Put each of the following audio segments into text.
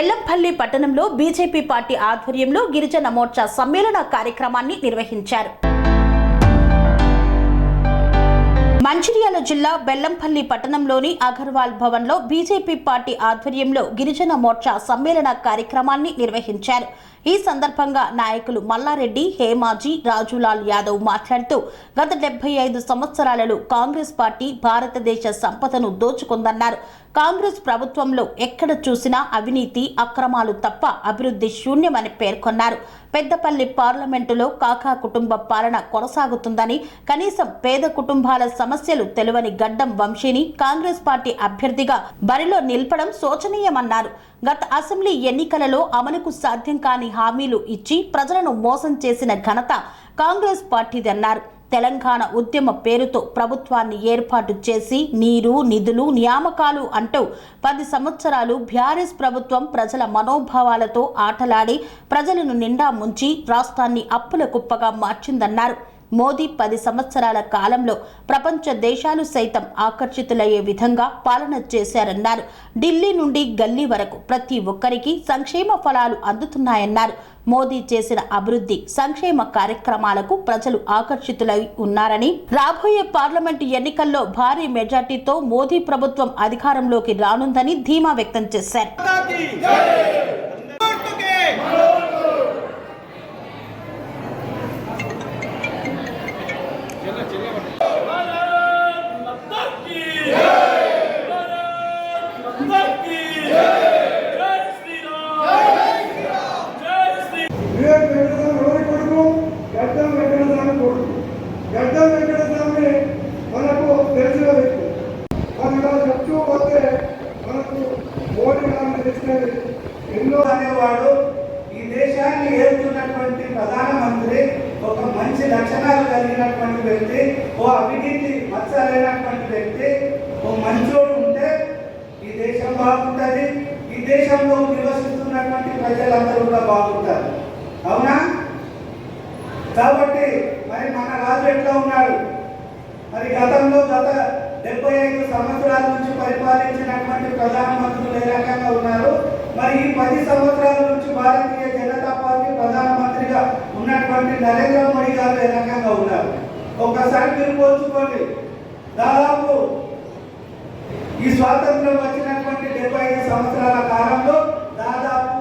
బెల్లంపల్లి పట్టణంలో BJP party ఆధ్వర్యంలో గిరిజన మోర్చా సమ్మేళన కార్యక్రమాన్ని నిర్వహించారు. మంచిర్యాల జిల్లా బెల్లంపల్లి పట్టణంలోని అగర్వాల్ భవన్లో బీజేపీ పార్టీ ఆధ్వర్యంలో గిరిజన మోర్చా సమ్మేళన కార్యక్రమాన్ని నిర్వహించారు. ఈ సందర్భంగా నాయకులు మల్లారెడ్డి హేమాజీ రాజులాల్ యాదవ్ మాట్లాడుతూ గత డెబ్బై ఐదు సంవత్సరాలలో కాంగ్రెస్ పార్టీ భారతదేశ సంపదను దోచుకుందన్నారు. కాంగ్రెస్ ప్రభుత్వంలో ఎక్కడ చూసినా అవినీతి అక్రమాలు తప్ప అభివృద్ధి శూన్యమని పేర్కొన్నారు. పెద్దపల్లి పార్లమెంటులో కాకా కుటుంబ పాలన కొనసాగుతుందని కనీసం పేద కుటుంబాల సమస్యలు తెలివని గడ్డం వంశీని కాంగ్రెస్ పార్టీ అభ్యర్థిగా బరిలో నిలపడం శోచనీయమన్నారు. గత అసెంబ్లీ ఎన్నికలలో అమలుకు సాధ్యం కాని హామీలు ఇచ్చి ప్రజలను మోసం చేసిన ఘనత కాంగ్రెస్ పార్టీదన్నారు. తెలంగాణ ఉద్యమ పేరుతో ప్రభుత్వాన్ని ఏర్పాటు చేసి నీరు నిధులు నియామకాలు అంటూ పది సంవత్సరాలు బ్యారెస్ ప్రభుత్వం ప్రజల మనోభావాలతో ఆటలాడి ప్రజలను నిండా ముంచి రాష్ట్రాన్ని అప్పుల కుప్పగా మార్చిందన్నారు. మోదీ పది సంవత్సరాల కాలంలో ప్రపంచ దేశాలు సైతం ఆకర్షితులయ్యే విధంగా పాలన చేశారన్నారు. ఢిల్లీ నుండి గల్లీ వరకు ప్రతి ఒక్కరికి సంక్షేమ ఫలాలు అందుతున్నాయన్నారు. మోదీ చేసిన అభివృద్ధి సంక్షేమ కార్యక్రమాలకు ప్రజలు ఆకర్షితులై ఉన్నారని రాబోయే పార్లమెంటు ఎన్నికల్లో భారీ మెజార్టీతో మోదీ ప్రభుత్వం అధికారంలోకి రానుందని ధీమా వ్యక్తం చేశారు. ఎన్నో అనేవాడు ఈ దేశాన్ని ఏలుతున్నటువంటి ప్రధానమంత్రి ఒక మంచి లక్షణాలు కలిగినటువంటి వ్యక్తి ఓ అవినీతి మచ్చలేనటువంటి వ్యక్తి ఓ మంచోడు ఉంటే ఈ దేశం బాగుంటుంది. ఈ దేశంలో నివసిస్తున్నటువంటి ప్రజలందరూ కూడా బాగుంటారు. అవునా? కాబట్టి మరి మన రాజు ఎట్లా ఉన్నాడు? మరి గతంలో గత డెబ్బై ఐదు సంవత్సరాల నుంచి పరిపాలించినటువంటి ప్రధానమంత్రులు ఏ రకంగా ఉన్నారు? మరి ఈ పది సంవత్సరాల నుంచి భారతీయ జనతా పార్టీ ప్రధానమంత్రిగా ఉన్నటువంటి నరేంద్ర మోడీ గారు ఏ రకంగా ఉన్నారు? ఒక్కసారి మీరు పోల్చుకోండి. దాదాపు ఈ స్వాతంత్రం వచ్చినటువంటి డెబ్బై ఐదు సంవత్సరాల కాలం దాదాపు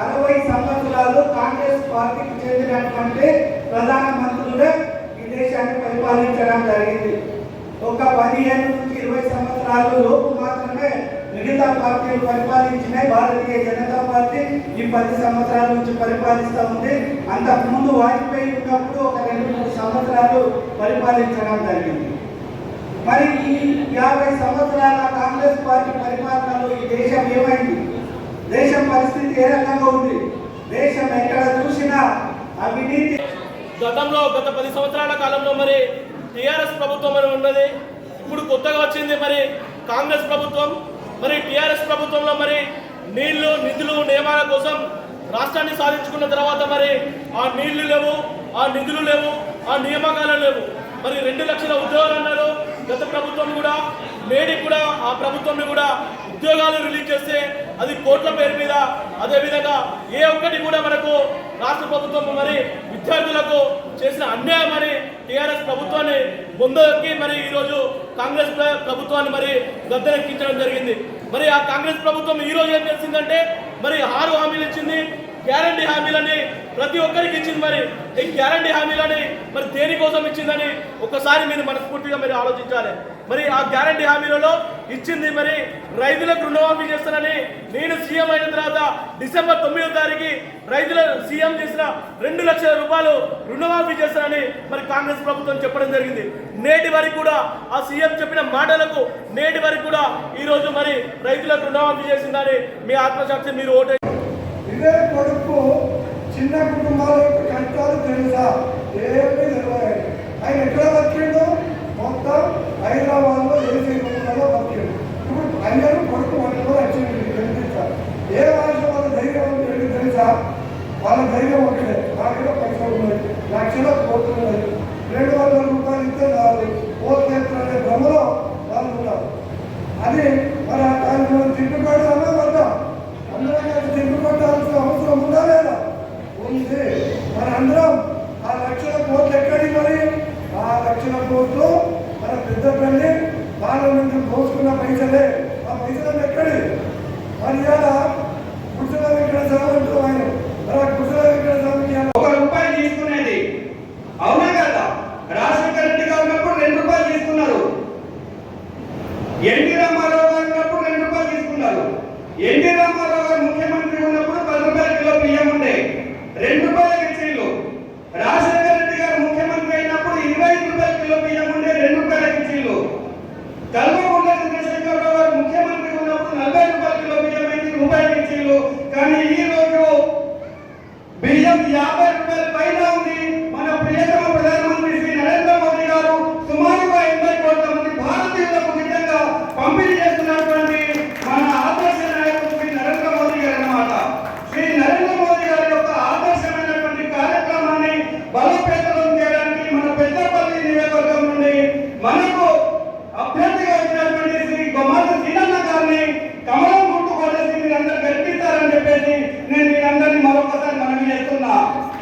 అరవై సంవత్సరాలు కాంగ్రెస్ పార్టీకి చెందినటువంటి ప్రధానమంత్రులే ఈ దేశాన్ని పరిపాలించడం జరిగింది. ఒక పదిహేను నుంచి ఇరవై సంవత్సరాలు లోపు మాత్రమే మిగతా పార్టీలు పరిపాలించినాయి. భారతీయ జనతా పార్టీ ఈ పది సంవత్సరాల నుంచి పరిపాలిస్తూ ఉంది. అంతకుముందు వాజ్పేయి ఉన్నప్పుడు ఒక రెండు మూడు సంవత్సరాలు పరిపాలించడం జరిగింది. మరి ఈ యాభై సంవత్సరాల కాంగ్రెస్ పార్టీ పరిపాలనలో ఈ దేశం ఏమైంది? దేశం పరిస్థితి ఏ రకంగా ఉంది? దేశం ఎక్కడ చూసినా అవినీతి గతంలో గత పది సంవత్సరాల కాలంలో మరి టిఆర్ఎస్ ప్రభుత్వం అని ఉన్నది. ఇప్పుడు కొత్తగా వచ్చింది మరి కాంగ్రెస్ ప్రభుత్వం. మరి టిఆర్ఎస్ ప్రభుత్వంలో మరి నీళ్ళు నిధులు నియమాల కోసం రాష్ట్రాన్ని సాధించుకున్న తర్వాత మరి ఆ నీళ్ళు లేవు ఆ నిధులు లేవు ఆ నియామకాలు లేవు. మరి రెండు లక్షల ఉద్యోగాలు అన్నారు గత ప్రభుత్వం కూడా. నేడి కూడా ఆ ప్రభుత్వంని కూడా ఉద్యోగాలు రిలీజ్ చేస్తే అది కోట్ల పేరు మీద అదేవిధంగా ఏ ఒక్కటి కూడా మనకు రాష్ట్ర ప్రభుత్వం మరి విద్యార్థులకు చేసిన అన్యాయం అని టీఆర్ఎస్ ప్రభుత్వాన్ని ముందుకి మరి ఈరోజు కాంగ్రెస్ ప్రభుత్వాన్ని మరి గద్దెనెక్కించడం జరిగింది. మరి ఆ కాంగ్రెస్ ప్రభుత్వం ఈరోజు ఏం చేసిందంటే మరి ఆరు హామీలు ఇచ్చింది గ్యారంటీ హామీలని ప్రతి ఒక్కరికి ఇచ్చింది మరి. ఈ గ్యారంటీ హామీలని మరి దేనికోసం ఇచ్చిందని ఒకసారి మీరు మనస్ఫూర్తిగా మీరు ఆలోచించాలి. మరి ఆ గ్యారంటీ హామీలలో ఇచ్చింది మరి రైతులకు రుణమాఫీ చేస్తానని నేను సీఎం అయిన తర్వాత డిసెంబర్ తొమ్మిదో తారీఖు రైతుల సీఎం చేసిన రెండు లక్షల రూపాయలు రుణమాఫీ చేస్తానని మరి కాంగ్రెస్ ప్రభుత్వం చెప్పడం జరిగింది. నేటి వరకు కూడా ఆ సీఎం చెప్పిన మాటలకు నేటి వరకు కూడా ఈ రోజు మరి రైతులకు రుణమాఫీ చేసిందని మీ ఆత్మసాక్షి మీరు ఓటే ఇదే కొడుకు చిన్న కుటుంబాల యొక్క కష్టాలు తెలుసా? ఏ మనందరం ఆ లక్షల కోట్లు ఎక్కడి మరి? ఆ లక్షల కోట్లు మన పెద్దపల్లి నుంచి పోసుకున్న పైసలే. ఆ పైసలు ఎక్కడి? మరి ఇవాళ గుడిసెల వెంకట సార్ ఆయన